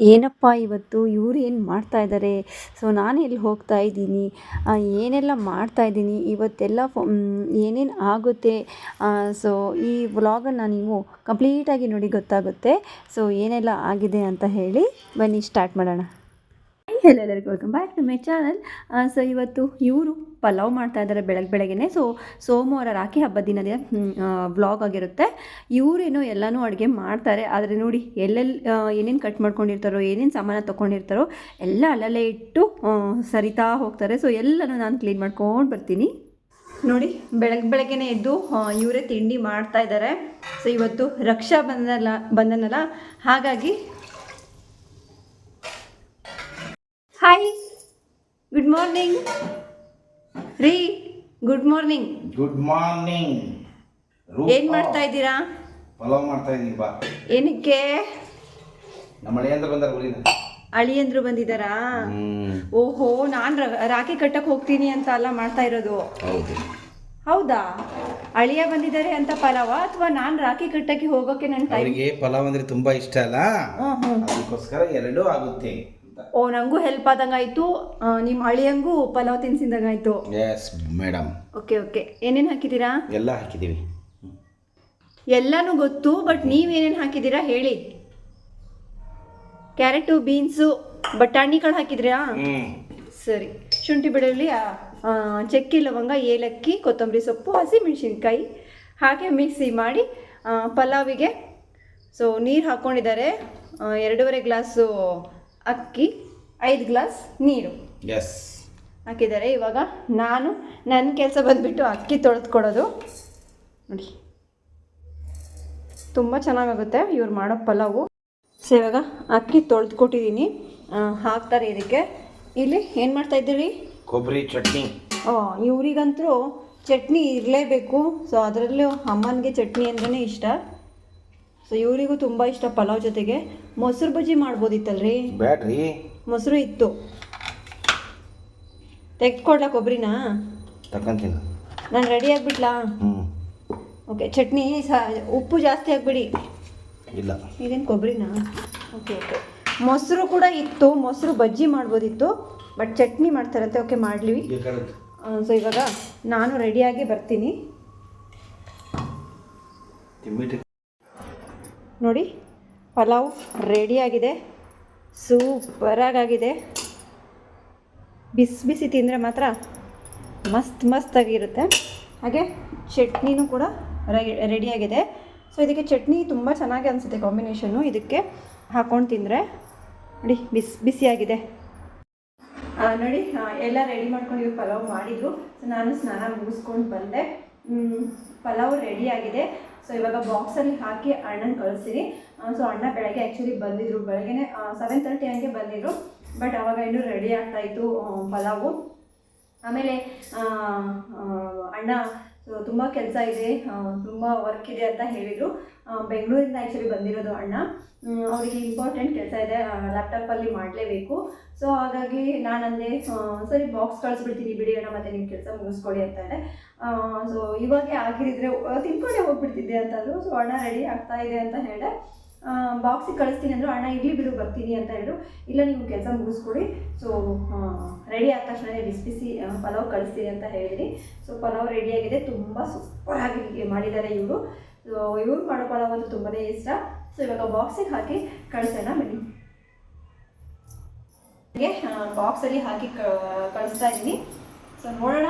ಏನಪ್ಪ ಇವತ್ತು ಇವ್ರು ಏನು ಮಾಡ್ತಾ ಇದ್ದಾರೆ ಸೊ ನಾನು ಎಲ್ಲಿ ಹೋಗ್ತಾ ಇದ್ದೀನಿ? ಏನೆಲ್ಲ ಮಾಡ್ತಾ ಇದ್ದೀನಿ? ಇವತ್ತೆಲ್ಲ ಏನೇನು ಆಗುತ್ತೆ? ಸೊ ಈ ವ್ಲಾಗನ್ನು ನೀವು ಕಂಪ್ಲೀಟಾಗಿ ನೋಡಿ ಗೊತ್ತಾಗುತ್ತೆ. ಸೊ ಏನೆಲ್ಲ ಆಗಿದೆ ಅಂತ ಹೇಳಿ ಬನ್ನಿ, ಸ್ಟಾರ್ಟ್ ಮಾಡೋಣ. ಎಲ್ಲರಿಗೂ. Welcome back to my channel so ಇವತ್ತು ಇವರು ಪಲಾವ್ ಮಾಡ್ತಾ ಇದ್ದಾರೆ ಬೆಳಗ್ಗೆ ಬೆಳಗ್ಗೆನೆ. ಸೊ ಸೋಮವಾರ ರಾಖಿ ಹಬ್ಬದ ದಿನದ ವ್ಲಾಗ್ ಆಗಿರುತ್ತೆ. ಇವರೇನೋ ಎಲ್ಲನೂ ಅಡುಗೆ ಮಾಡ್ತಾರೆ. ಆದರೆ ನೋಡಿ ಎಲ್ಲೆಲ್ಲಿ ಏನೇನು ಕಟ್ ಮಾಡ್ಕೊಂಡಿರ್ತಾರೋ, ಏನೇನು ಸಾಮಾನು ತೊಗೊಂಡಿರ್ತಾರೋ ಎಲ್ಲ ಅಲ್ಲಲ್ಲೇ ಇಟ್ಟು ಸರಿತಾ ಹೋಗ್ತಾರೆ. ಸೊ ಎಲ್ಲನೂ ನಾನು ಕ್ಲೀನ್ ಮಾಡ್ಕೊಂಡು ಬರ್ತೀನಿ. ನೋಡಿ ಬೆಳಗ್ಗೆ ಬೆಳಗ್ಗೆನೇ ಎದ್ದು ಇವರೇ ತಿಂಡಿ ಮಾಡ್ತಾ ಇದ್ದಾರೆ ಸೊ ಇವತ್ತು ರಕ್ಷಾ ಬಂಧನಲ್ಲ ಬಂಧನಲ್ಲ ಹಾಗಾಗಿ ಹಾಯ್ ಗುಡ್ ಮಾರ್ನಿಂಗ್ ರೀ ಗುಡ್ ಮಾರ್ನಿಂಗ್ ಗುಡ್ ಮಾರ್ನಿಂಗ್ ಏನ್ ಮಾಡ್ತಾ ಇದ್ದೀರಾ? ಪಲಾವ್ ಮಾಡ್ತಾ ಇದೀನಿ ಬಾ. ಏನಕ್ಕೆ? ನಮ್ಮ ಅಳಿಯಂದ್ರು ಬಂದಾರ ಊರಿಂದ. ಅಳಿಯಂದ್ರು ಬಂದಿದ್ದಾರಾ? ಓಹೋ ನಾನು ರಾಖಿ ಕಟ್ಟಕ್ಕೆ ಹೋಗ್ತೀನಿ ಅಂತ ಅಲ್ಲ ಮಾಡ್ತಾ ಇರೋದು. ಹೌದು. ಅಳಿಯ ಬಂದಿದ್ದಾರೆ ಅಂತ ಪಲಾವ ಅಥವಾ ನಾನು ರಾಖಿ ಕಟ್ಟಕ್ಕೆ ಹೋಗೋಕೆ ನನ್ನ ಅವರಿಗೆ ಪಲಾವ್ ಅಂದ್ರೆ ತುಂಬಾ ಇಷ್ಟ ಅಲ್ಲ? ಅದಕ್ಕೋಸ್ಕರ ಎರಡೂ ಆಗುತ್ತೆ. ಓ ನಂಗೂ ಹೆಲ್ಪ್ ಆದಂಗಾಯ್ತು. ಆಯ್ತು ನಿಮ್ಮ ಅಳಿಯಂಗೂ ಪಲಾವ್ ತಿನ್ಸಿದಂಗಾಯ್ತು. ಎಸ್ ಮೇಡಮ್ ಓಕೆ ಓಕೆ ಏನೇನು ಹಾಕಿದ್ದೀರಾ? ಎಲ್ಲ ಹಾಕಿದ್ದೀವಿ. ಎಲ್ಲನೂ ಗೊತ್ತು ಬಟ್ ನೀವೇನೇನು ಹಾಕಿದ್ದೀರಾ ಹೇಳಿ. ಕ್ಯಾರೆಟು ಬೀನ್ಸು ಬಟಾಣಿಗಳು ಹಾಕಿದ್ರಾ? ಸರಿ. ಶುಂಠಿ ಬೆಳ್ಳುಳ್ಳಿ ಚಕ್ಕೆ ಲವಂಗ ಏಲಕ್ಕಿ ಕೊತ್ತಂಬರಿ ಸೊಪ್ಪು ಹಸಿಮೆಣಸಿನ್ಕಾಯಿ ಹಾಗೆ ಮಿಕ್ಸಿ ಮಾಡಿ ಪಲಾವಿಗೆ ಸೊ ನೀರು ಹಾಕ್ಕೊಂಡಿದ್ದಾರೆ ಎರಡೂವರೆ ಗ್ಲಾಸು ಅಕ್ಕಿ ಐದು ಗ್ಲಾಸ್ ನೀರು. ಎಸ್ ಹಾಕಿದ್ದಾರೆ. ಇವಾಗ ನಾನು ನನ್ನ ಕೆಲಸ ಬಂದುಬಿಟ್ಟು ಅಕ್ಕಿ ತೊಳೆದು ಕೊಡೋದು ನೋಡಿ. ತುಂಬ ಚೆನ್ನಾಗಾಗುತ್ತೆ ಇವ್ರು ಮಾಡೋ ಪಲಾವು. ಸೊ ಇವಾಗ ಅಕ್ಕಿ ತೊಳೆದು ಕೊಟ್ಟಿದ್ದೀನಿ ಹಾಕ್ತಾರೆ ಇದಕ್ಕೆ. ಇಲ್ಲಿ ಏನು ಮಾಡ್ತಾ ಇದ್ದೀರಿ? ಕೊಬ್ಬರಿ ಚಟ್ನಿ. ಇವರಿಗಂತೂ ಚಟ್ನಿ ಇರಲೇಬೇಕು. ಸೊ ಅದರಲ್ಲೂ ಅಮ್ಮನಿಗೆ ಚಟ್ನಿ ಅಂದ್ರೇ ಇಷ್ಟ. ಸೊ ಇವರಿಗೂ ತುಂಬ ಇಷ್ಟ ಪಲಾವ್ ಜೊತೆಗೆ ಮೊಸರು ಬಜ್ಜಿ ಮಾಡ್ಬೋದಿತ್ತಲ್ರಿ? ಬ್ಯಾಡ್ರಿ. ಮೊಸರು ಇತ್ತು. ತೆಗ್ದುಕೊಡ್ಲಾ ಕೊಬ್ಬರಿನ ನಾನು ರೆಡಿ ಆಗಿಬಿಟ್ಲಾ? ಓಕೆ ಚಟ್ನಿ ಸ ಉಪ್ಪು ಜಾಸ್ತಿ ಆಗಿಬಿಡಿ. ಇಲ್ಲ. ಇದೇನು ಕೊಬ್ಬರಿನಾ ಓಕೆ ಓಕೆ ಮೊಸರು ಕೂಡ ಇತ್ತು ಮೊಸರು ಬಜ್ಜಿ ಮಾಡ್ಬೋದಿತ್ತು ಬಟ್ ಚಟ್ನಿ ಮಾಡ್ತಾರಂತೆ ಓಕೆ ಮಾಡಲಿ. ಸೊ ಇವಾಗ ನಾನು ರೆಡಿಯಾಗಿ ಬರ್ತೀನಿ. ತಿಂಬಿಟ್ಟು ನೋಡಿ, ಪಲಾವ್ ರೆಡಿಯಾಗಿದೆ ಸೂಪರಾಗಾಗಿದೆ ಬಿಸಿ ಬಿಸಿ ತಿಂದರೆ ಮಾತ್ರ ಮಸ್ತ್ ಮಸ್ತಾಗಿರುತ್ತೆ ಹಾಗೆ ಚಟ್ನಿನೂ ಕೂಡ ರೆಡಿಯಾಗಿದೆ ಸೊ ಇದಕ್ಕೆ ಚಟ್ನಿ ತುಂಬ ಚೆನ್ನಾಗಿ ಅನಿಸುತ್ತೆ ಕಾಂಬಿನೇಷನ್ನು ಇದಕ್ಕೆ ಹಾಕ್ಕೊಂಡು ತಿಂದರೆ ನೋಡಿ, ಬಿಸಿ ಬಿಸಿಯಾಗಿದೆ ನೋಡಿ ಎಲ್ಲ ರೆಡಿ ಮಾಡ್ಕೊಂಡು ಪಲಾವ್ ಮಾಡಿದ್ರು. ಸೊ ನಾನು ಸ್ನಾನ ಮುಗಿಸ್ಕೊಂಡು ಬಂದೆ. ಪಲಾವ್ ರೆಡಿ ಆಗಿದೆ. ಸೊ ಇವಾಗ ಬಾಕ್ಸಲ್ಲಿ ಹಾಕಿ ಅಣ್ಣನ ಕಳಿಸ್ತೀನಿ ಸೊ ಅಣ್ಣ ಬೆಳಗ್ಗೆ ಆ್ಯಕ್ಚುಲಿ ಬಂದಿದ್ರು. ಬೆಳಗ್ಗೆನೆ ಸೆವೆನ್ ತರ್ಟಿ ಹಂಗೆ ಬಂದಿದ್ರು. ಬಟ್ ಅವಾಗ ಇನ್ನೂ ರೆಡಿ ಆಗ್ತಾಯಿತ್ತು ಪಲಾವು. ಆಮೇಲೆ ಆ, ಅಣ್ಣ ತುಂಬ ಕೆಲಸ ಇದೆ. ತುಂಬ ವರ್ಕ್ ಇದೆ ಅಂತ ಹೇಳಿದರು. ಬೆಂಗಳೂರಿಂದ ಆ್ಯಕ್ಚುಲಿ ಬಂದಿರೋದು ಅಣ್ಣ. ಅವರಿಗೆ ಇಂಪಾರ್ಟೆಂಟ್ ಕೆಲಸ ಇದೆ. ಲ್ಯಾಪ್ಟಾಪಲ್ಲಿ ಮಾಡಲೇಬೇಕು. ಸೊ ಹಾಗಾಗಿ ನಾನು ಅಂದೆ ಸರಿ ಬಾಕ್ಸ್ ಕಳಿಸ್ಬಿಡ್ತೀನಿ ಬಿಡಿ ಅಣ್ಣ, ಮತ್ತೆ ನಿಮ್ಮ ಕೆಲಸ ಮುಗಿಸ್ಕೊಡಿ ಅಂತಾರೆ ಸೊ ಇವಾಗೆ ಆಗಿರಿದ್ರೆ, ತಿನ್ಕೊಂಡೇ ಹೋಗ್ಬಿಡ್ತಿದ್ದೆ ಅಂತಂದ್ರು ಸೊ ಅಣ್ಣ ರೆಡಿ ಆಗ್ತಾ ಇದೆ ಅಂತ ಹೇಳಿದೆ. ಬಾಕ್ಸಿಗೆ ಕಳಿಸ್ತೀನಿ ಅಂದರು, ಅಣ್ಣ, ಇರಲಿ ಬಿಡು, ಬರ್ತೀನಿ ಅಂತ ಹೇಳಿದ್ರು ಇಲ್ಲ, ನೀವು ಕೆಲಸ ಮುಗಿಸ್ಕೊಡಿ. ಸೊ ರೆಡಿ ಆದ ತಕ್ಷಣ ಬಿಸಿ ಬಿಸಿ ಪಲಾವ್ ಕಳಿಸ್ತೀನಿ ಅಂತ ಹೇಳಿದ್ರಿ. ಸೊ ಪಲಾವ್ ರೆಡಿಯಾಗಿದೆ ತುಂಬ ಸೂಪರಾಗಿ ಮಾಡಿದ್ದಾರೆ ಇವರು. ಸೊ ಇವ್ರು ಮಾಡೋ ಪಲಾವ್ ಅಂತೂ ತುಂಬಾ ಇಷ್ಟ. ಸೊ ಇವಾಗ ಬಾಕ್ಸಿಗೆ ಹಾಕಿ ಕಳಿಸೋಣ, ಬನ್ನಿ. ಬಾಕ್ಸಲ್ಲಿ ಹಾಕಿ ಕಳಿಸ್ತಾ ಇದ್ದೀನಿ. ಸೊ ನೋಡೋಣ.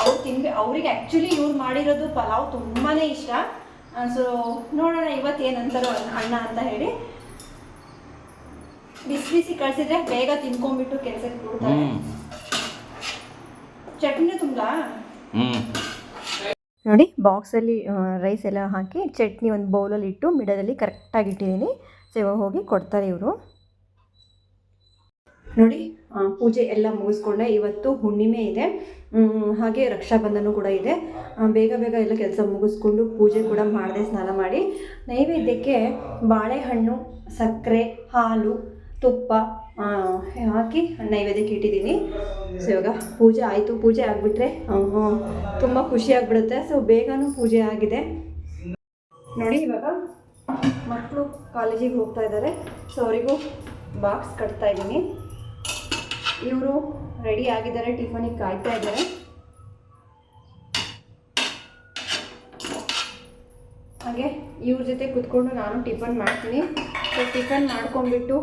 ಅವ್ರು ತಿನ್ಬೇ ಅವರಿಗೆ ಆ್ಯಕ್ಚುಲಿ ಇವ್ರು ಮಾಡಿರೋದು ಪಲಾವ್ ತುಂಬಾ ಇಷ್ಟ. ಸೊ ನೋಡೋಣ ಇವತ್ತು ಏನಂತಾರೋ ಅಣ್ಣ ಅಂತ ಹೇಳಿ. ಬಿಸಿ ಬಿಸಿ ಕಳಿಸಿದ್ರೆ ಬೇಗ ತಿನ್ಕೊಂಡ್ಬಿಟ್ಟು ಕೆಲಸಕ್ಕೆ ಕೊಡ್ತಾರೆ. ಚಟ್ನಿ ತುಂಬಾ? ನೋಡಿ ಬಾಕ್ಸಲ್ಲಿ ರೈಸ್ ಎಲ್ಲ ಹಾಕಿ ಚಟ್ನಿ ಒಂದು ಬೌಲಲ್ಲಿ ಇಟ್ಟು ಮಿಡದಲ್ಲಿ ಕರೆಕ್ಟಾಗಿ ಇಟ್ಟಿದ್ದೀನಿ. ಸೊ ಇವಾಗ ಹೋಗಿ ಕೊಡ್ತಾರೆ ಇವರು. ನೋಡಿ ಪೂಜೆ ಎಲ್ಲ ಮುಗಿಸ್ಕೊಂಡೆ. ಇವತ್ತು ಹುಣ್ಣಿಮೆ ಇದೆ. ಹಾಗೆ ರಕ್ಷಾಬಂಧನೂ ಕೂಡ ಇದೆ. ಬೇಗ ಬೇಗ ಎಲ್ಲ ಕೆಲಸ ಮುಗಿಸ್ಕೊಂಡು ಪೂಜೆ ಕೂಡ ಮಾಡಿದೆ ಸ್ನಾನ ಮಾಡಿ. ನೈವೇದ್ಯಕ್ಕೆ ಬಾಳೆಹಣ್ಣು, ಸಕ್ಕರೆ, ಹಾಲು, ತುಪ್ಪ ಹಾಕಿ ನೈವೇದ್ಯಕ್ಕೆ ಇಟ್ಟಿದ್ದೀನಿ. ಸೊ ಇವಾಗ ಪೂಜೆ ಆಯಿತು. ಪೂಜೆ ಆಗಿಬಿಟ್ರೆ ತುಂಬ ಖುಷಿ ಆಗಿಬಿಡುತ್ತೆ. ಸೊ ಬೇಗನೂ ಪೂಜೆ ಆಗಿದೆ. ನೋಡಿ, ಇವಾಗ ಮಕ್ಕಳು ಕಾಲೇಜಿಗೆ ಹೋಗ್ತಾ ಇದ್ದಾರೆ. ಸೊ ಅವರಿಗೂ ಬಾಕ್ಸ್ ಕಟ್ತಾ ಇದ್ದೀನಿ. ಇವರು ರೆಡಿ ಆಗಿದ್ದಾರೆ ಟಿಫನಿಗೆ ಕಾಯ್ತಾ ಇದ್ದಾರೆ. ಹಾಗೆ ಇವ್ರ ಜೊತೆ ಕುತ್ಕೊಂಡು ನಾನು ಟಿಫನ್ ಮಾಡ್ತೀನಿ. ಸೊ ಟಿಫನ್ ಮಾಡ್ಕೊಂಡ್ಬಿಟ್ಟು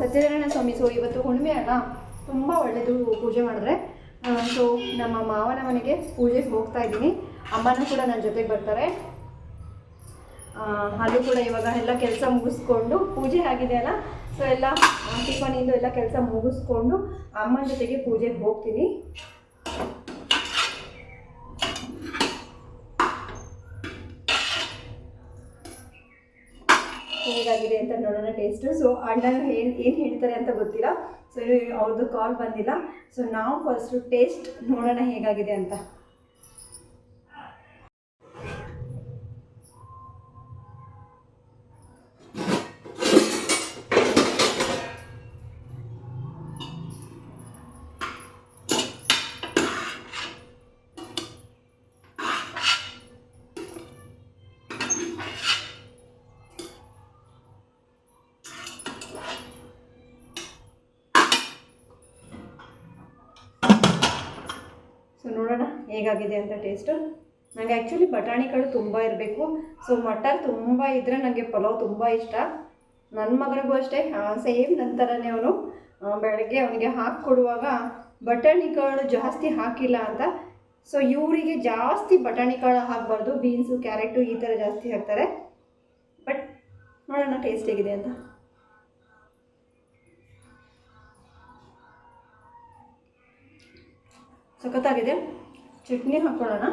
ಸತ್ಯನಾರಾಯಣ ಸ್ವಾಮಿ ಸೊ ಇವತ್ತು ಹುಣ್ಣಿಮೆ ಅಲ್ಲ, ತುಂಬ ಒಳ್ಳೆಯದು ಪೂಜೆ ಮಾಡಿದ್ರೆ. ಸೊ ನಮ್ಮ ಮಾವನ ಮನೆಗೆ ಪೂಜೆಗೆ ಹೋಗ್ತಾ ಇದ್ದೀನಿ. ಅಮ್ಮನೂ ಕೂಡ ನನ್ನ ಜೊತೆಗೆ ಬರ್ತಾರೆ. ಅದು ಕೂಡ ಇವಾಗ ಎಲ್ಲ ಕೆಲಸ ಮುಗಿಸ್ಕೊಂಡು, ಪೂಜೆ ಆಗಿದೆ ಅಲ್ಲ ಸೊ ಎಲ್ಲ ಟಿಫನಿಂದು ಎಲ್ಲ ಕೆಲಸ ಮುಗಿಸ್ಕೊಂಡು ಅಮ್ಮನ ಜೊತೆಗೆ ಪೂಜೆಗೆ ಹೋಗ್ತೀನಿ. ಹೇಗಾಗಿದೆ ಅಂತ ನೋಡೋಣ ಟೇಸ್ಟು ಸೊ ಅಣ್ಣ ಏನು ಏನು ಹೇಳ್ತಾರೆ ಅಂತ ಗೊತ್ತಿಲ್ಲ. ಸೊ ಅವ್ರದ್ದು ಕಾಲ್ ಬಂದಿಲ್ಲ. ಸೊ ನಾವು ಫಸ್ಟು ಟೇಸ್ಟ್ ನೋಡೋಣ ಹೇಗಾಗಿದೆ ಅಂತ. ಸೊ ನೋಡೋಣ ಹೇಗಾಗಿದೆ ಅಂತ ಟೇಸ್ಟು ನನಗೆ ಆ್ಯಕ್ಚುಲಿ ಬಟಾಣಿಗಳು ತುಂಬ ಇರಬೇಕು. ಸೊ ಮಟರ್ ತುಂಬ ಇದ್ದರೆ ನನಗೆ ಪಲಾವ್ ತುಂಬ ಇಷ್ಟ. ನನ್ನ ಮಗನಿಗೂ ಅಷ್ಟೇ. ಸೇಮ್ ನನ್ನ ಥರನೇ ಅವನು. ಬೆಳಗ್ಗೆ ಅವನಿಗೆ ಹಾಕಿ ಕೊಡುವಾಗ ಬಟಾಣಿಗಳು ಜಾಸ್ತಿ ಹಾಕಿಲ್ಲ ಅಂತ ಸೊ ಇವರಿಗೆ ಜಾಸ್ತಿ ಬಟಾಣಿಕಾಳು ಹಾಕಬಾರ್ದು ಬೀನ್ಸು ಕ್ಯಾರೆಟು ಈ ಥರ ಜಾಸ್ತಿ ಹಾಕ್ತಾರೆ. ಬಟ್ ನೋಡೋಣ ಟೇಸ್ಟ್ ಹೇಗಿದೆ ಅಂತ. ಸಖತ್ತಾಗಿದೆ. ಚಟ್ನಿ ಹಾಕ್ಕೊಳ್ಳೋಣ.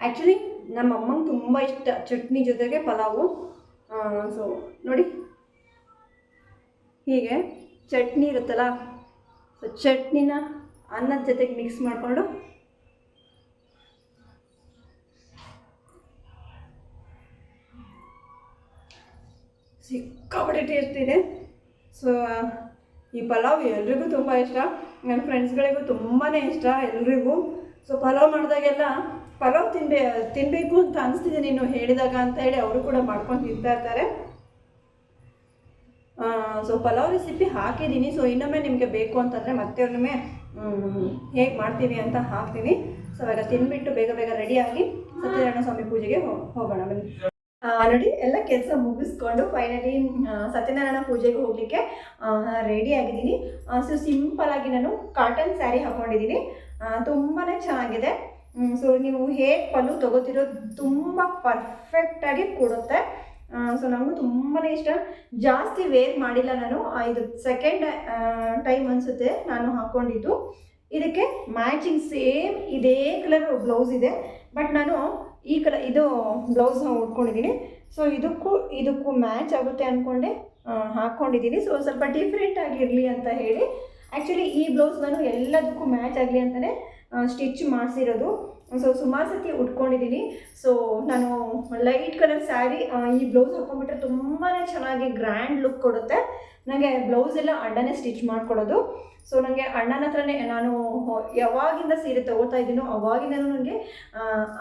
ಆ್ಯಕ್ಚುಲಿ ನಮ್ಮ ಅಮ್ಮಂಗೆ ತುಂಬ ಇಷ್ಟ ಚಟ್ನಿ ಜೊತೆಗೆ ಪಲಾವು. ಸೊ ನೋಡಿ. ಹೀಗೆ ಚಟ್ನಿ ಇರುತ್ತಲ್ಲ ಚಟ್ನಿನ ಅನ್ನದ ಜೊತೆಗೆ ಮಿಕ್ಸ್ ಮಾಡಿಕೊಂಡು ಸಿಕ್ಕಾಪಟ್ಟೆ ಟೇಸ್ಟ್ ಇದೆ. ಸೊ ಈ ಪಲಾವ್ ಎಲ್ರಿಗೂ ತುಂಬ ಇಷ್ಟ. ನನ್ನ ಫ್ರೆಂಡ್ಸ್ಗಳಿಗೂ ತುಂಬಾ ಇಷ್ಟ, ಎಲ್ರಿಗೂ. ಸೊ ಪಲಾವ್ ಮಾಡಿದಾಗೆಲ್ಲ ಪಲಾವ್ ತಿನ್ಬೇ ತಿನ್ನಬೇಕು ಅಂತ ಅನಿಸ್ತಿದೆ ನೀನು ಹೇಳಿದಾಗ ಅಂತ ಹೇಳಿ ಅವರು ಕೂಡ ಮಾಡ್ಕೊಂಡು ತಿಂತಾ ಇರ್ತಾರೆ. ಸೊ ಪಲಾವ್ ರೆಸಿಪಿ ಹಾಕಿದ್ದೀನಿ. ಸೊ ಇನ್ನೊಮ್ಮೆ ನಿಮಗೆ ಬೇಕು ಅಂತಂದರೆ ಮತ್ತೆ ಒಮ್ಮೆ ಹೇಗೆ ಮಾಡ್ತೀವಿ ಅಂತ ಹಾಕ್ತೀನಿ. ಸೊ ಇವಾಗ ತಿನ್ಬಿಟ್ಟು ಬೇಗ ಬೇಗ ರೆಡಿಯಾಗಿ ಸತ್ಯನಾರಾಯಣ ಸ್ವಾಮಿ ಪೂಜೆಗೆ ಹೋಗೋಣ ಬನ್ನಿ. ನೋಡಿ, ಎಲ್ಲ ಕೆಲಸ ಮುಗಿಸ್ಕೊಂಡು ಫೈನಲಿ ಸತ್ಯನಾರಾಯಣ ಪೂಜೆಗೆ ಹೋಗಲಿಕ್ಕೆ ರೆಡಿ ಆಗಿದ್ದೀನಿ. ಸೊ ಸಿಂಪಲ್ ಆಗಿ ನಾನು ಕಾಟನ್ ಸ್ಯಾರಿ ಹಾಕ್ಕೊಂಡಿದ್ದೀನಿ ತುಂಬಾ ಚೆನ್ನಾಗಿದೆ. ಸೊ ನೀವು ಹೇಗೆ ಪಲ್ಲು ತಗೋತಿರೋ ತುಂಬ ಪರ್ಫೆಕ್ಟಾಗಿ ಕೊಡುತ್ತೆ. ಸೊ ನನಗೂ ತುಂಬಾ ಇಷ್ಟ. ಜಾಸ್ತಿ ವೇರ್ ಮಾಡಿಲ್ಲ ನಾನು. ಇದು ಸೆಕೆಂಡ್ ಟೈಮ್ ಅನಿಸುತ್ತೆ ನಾನು ಹಾಕ್ಕೊಂಡಿದ್ದು ಇದಕ್ಕೆ ಮ್ಯಾಚಿಂಗ್ ಸೇಮ್ ಇದೇ ಕಲರ್ ಬ್ಲೌಸ್ ಇದೆ. ಬಟ್ ನಾನು ಈ ಕಲರ್ ಇದು ಬ್ಲೌಸ್ನ ಉಟ್ಕೊಂಡಿದ್ದೀನಿ. ಸೊ ಇದಕ್ಕೂ ಇದಕ್ಕೂ ಮ್ಯಾಚ್ ಆಗುತ್ತೆ ಅಂದ್ಕೊಂಡೆ ಹಾಕ್ಕೊಂಡಿದ್ದೀನಿ ಸೊ ಸ್ವಲ್ಪ ಡಿಫ್ರೆಂಟ್ ಆಗಿರಲಿ ಅಂತ ಹೇಳಿ. ಆ್ಯಕ್ಚುಲಿ ಈ ಬ್ಲೌಸ್ ನಾನು ಎಲ್ಲದಕ್ಕೂ ಮ್ಯಾಚ್ ಆಗಲಿ ಅಂತಲೇ ಸ್ಟಿಚ್ ಮಾಡಿಸಿರೋದು. ಸೊ ಸುಮಾರು ಸತಿ ಉಟ್ಕೊಂಡಿದ್ದೀನಿ ಸೊ ನಾನು ಲೈಟ್ ಕಲರ್ ಸ್ಯಾರಿ ಈ ಬ್ಲೌಸ್ ಹಾಕೊಂಡ್ಬಿಟ್ರೆ ತುಂಬಾ ಚೆನ್ನಾಗಿ ಗ್ರ್ಯಾಂಡ್ ಲುಕ್ ಕೊಡುತ್ತೆ. ನನಗೆ ಬ್ಲೌಸ್ ಎಲ್ಲ ಅಣ್ಣನೇ ಸ್ಟಿಚ್ ಮಾಡಿಕೊಡೋದು. ಸೊ ನನಗೆ ಅಣ್ಣನ ಹತ್ರನೇ ನಾನು ಯಾವಾಗಿಂದ ಸೀರೆ ತೊಗೋತಾ ಇದ್ದೀನೋ ಅವಾಗಿಂದನೂ ನನಗೆ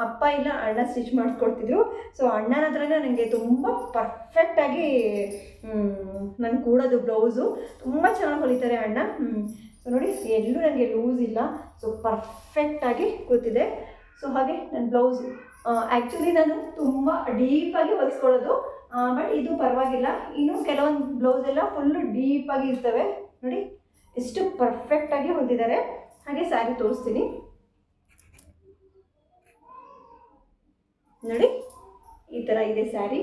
ಅಪ್ಪ ಇಲ್ಲ ಅಣ್ಣ ಸ್ಟಿಚ್ ಮಾಡಿಸ್ಕೊಡ್ತಿದ್ರು ಸೊ ಅಣ್ಣನ ಹತ್ರನೇ ನನಗೆ ತುಂಬ ಪರ್ಫೆಕ್ಟಾಗಿ ನಾನು ಕೂಡೋದು ಬ್ಲೌಸು ತುಂಬ ಚೆನ್ನಾಗಿ ಹೊಲಿತಾರೆ ಅಣ್ಣ. ಸೊ ನೋಡಿ, ಎಲ್ಲೂ ನನಗೆ ಲೂಸ್ ಇಲ್ಲ. ಸೊ ಪರ್ಫೆಕ್ಟಾಗಿ ಕೂತಿದೆ. ಸೊ ಹಾಗೆ ನನ್ನ ಬ್ಲೌಸ್ ಆ್ಯಕ್ಚುಲಿ ನಾನು ತುಂಬ ಡೀಪಾಗಿ ಹೊಲಿಸ್ಕೊಳ್ಳೋದು ಬಟ್ ಇದು ಪರವಾಗಿಲ್ಲ. ಇನ್ನು ಕೆಲವೊಂದು ಬ್ಲೌಸ್ ಎಲ್ಲ ಫುಲ್ಲು ಡೀಪಾಗಿ ಇರ್ತವೆ. ನೋಡಿ, ಎಷ್ಟು ಪರ್ಫೆಕ್ಟಾಗಿ ಹೊಲಿದ್ದಾರೆ ಹಾಗೆ ಸ್ಯಾರಿ ತೋರಿಸ್ತೀನಿ. ನೋಡಿ, ಈ ಥರ ಇದೆ ಸ್ಯಾರಿ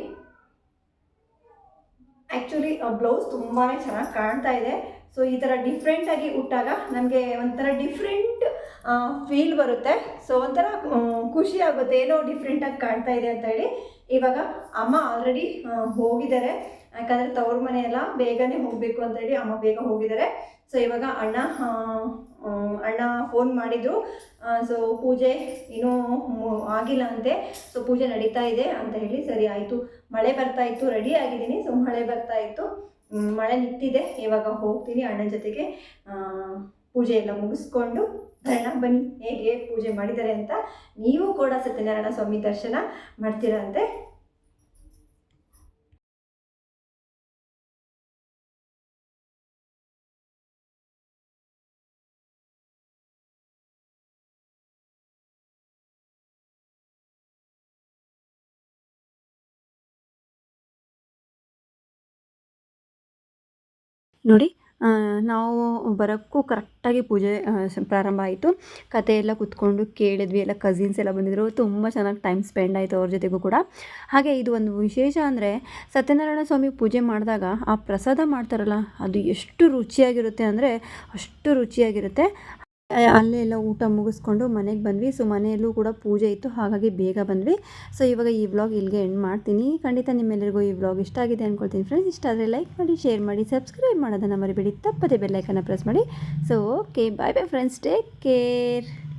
ಆ್ಯಕ್ಚುಲಿ ಬ್ಲೌಸ್ ತುಂಬಾ ಚೆನ್ನಾಗಿ ಕಾಣ್ತಾ ಇದೆ. ಸೊ ಈ ಥರ ಡಿಫ್ರೆಂಟಾಗಿ ಉಟ್ಟಾಗ ನನಗೆ ಒಂಥರ ಡಿಫ್ರೆಂಟ್ ಫೀಲ್ ಬರುತ್ತೆ. ಸೊ ಒಂಥರ ಖುಷಿ ಆಗುತ್ತೆ. ಏನೋ ಡಿಫ್ರೆಂಟಾಗಿ ಕಾಣ್ತಾ ಇದೆ ಅಂತ ಹೇಳಿ ಇವಾಗ ಅಮ್ಮ ಆಲ್ರೆಡಿ ಹೋಗಿದ್ದಾರೆ. ಯಾಕಂದರೆ ತವ್ರ ಮನೆ ಎಲ್ಲ ಬೇಗನೆ ಹೋಗಬೇಕು ಅಂತ ಹೇಳಿ ಅಮ್ಮ ಬೇಗ ಹೋಗಿದ್ದಾರೆ. ಸೊ ಇವಾಗ ಅಣ್ಣ ಅಣ್ಣ ಫೋನ್ ಮಾಡಿದರು. ಸೊ ಪೂಜೆ ಇನ್ನೂ ಆಗಿಲ್ಲ ಅಂತೆ. ಸೊ ಪೂಜೆ ನಡೀತಾ ಇದೆ ಅಂತ ಹೇಳಿ ಸರಿ ಆಯಿತು. ಮಳೆ ಬರ್ತಾ ಇತ್ತು ರೆಡಿ ಆಗಿದ್ದೀನಿ. ಸೊ ಮಳೆ ಬರ್ತಾ ಇತ್ತು. ಮಳೆ ನಿಂತಿದೆ ಇವಾಗ ಹೋಗ್ತೀನಿ ಅಣ್ಣನ ಜೊತೆಗೆ. ಪೂಜೆ ಎಲ್ಲ ಮುಗಿಸ್ಕೊಂಡು ಬರೋಣ ಬನ್ನಿ, ಹೇಗೆ ಪೂಜೆ ಮಾಡಿದ್ದಾರೆ ಅಂತ ನೀವು ಕೂಡ ಸತ್ಯನಾರಾಯಣ ಸ್ವಾಮಿ ದರ್ಶನ ಮಾಡ್ತೀರಂತೆ ನೋಡಿ ನಾವು ಬರೋಕ್ಕೂ ಕರೆಕ್ಟಾಗಿ ಪೂಜೆ ಪ್ರಾರಂಭ ಆಯಿತು. ಕತೆ ಎಲ್ಲ ಕೂತ್ಕೊಂಡು ಕೇಳಿದ್ವಿ, ಎಲ್ಲ ಕಸಿನ್ಸ್ ಎಲ್ಲ ಬಂದಿದ್ದರು ತುಂಬ ಚೆನ್ನಾಗಿ ಟೈಮ್ ಸ್ಪೆಂಡ್ ಆಯಿತು ಅವ್ರ ಜೊತೆಗೂ ಕೂಡ. ಹಾಗೆ ಇದು ಒಂದು ವಿಶೇಷ ಅಂದರೆ, ಸತ್ಯನಾರಾಯಣ ಸ್ವಾಮಿ ಪೂಜೆ ಮಾಡಿದಾಗ ಆ ಪ್ರಸಾದ ಮಾಡ್ತಾರಲ್ಲ, ಅದು ಎಷ್ಟು ರುಚಿಯಾಗಿರುತ್ತೆ ಅಂದರೆ ಅಷ್ಟು ರುಚಿಯಾಗಿರುತ್ತೆ. ಅಲ್ಲೇ ಎಲ್ಲ ಊಟ ಮುಗಿಸ್ಕೊಂಡು ಮನೆಗೆ ಬಂದ್ವಿ. ಸೊ, ಮನೆಯಲ್ಲೂ ಕೂಡ ಪೂಜೆ ಇತ್ತು. ಹಾಗಾಗಿ ಬೇಗ ಬಂದ್ವಿ. ಸೊ, ಇವಾಗ ಈ ವ್ಲಾಗ್ ಇಲ್ಲಿಗೆ ಎಂಡ್ ಮಾಡ್ತೀನಿ. ಖಂಡಿತ ನಿಮ್ಮೆಲ್ಲರಿಗೂ ಈ ವ್ಲಾಗ್ ಇಷ್ಟ ಆಗಿದೆ ಅಂದ್ಕೊಳ್ತೀನಿ ಫ್ರೆಂಡ್ಸ್ ಇಷ್ಟ ಆದರೆ ಲೈಕ್ ಮಾಡಿ ಶೇರ್ ಮಾಡಿ ಸಬ್ಸ್ಕ್ರೈಬ್ ಮಾಡೋದನ್ನು ಮರಿಬೇಡಿ. ತಪ್ಪದೆ ಬೆಲ್ಲೈಕನ್ನ ಪ್ರೆಸ್ ಮಾಡಿ. So okay bye bye friends take care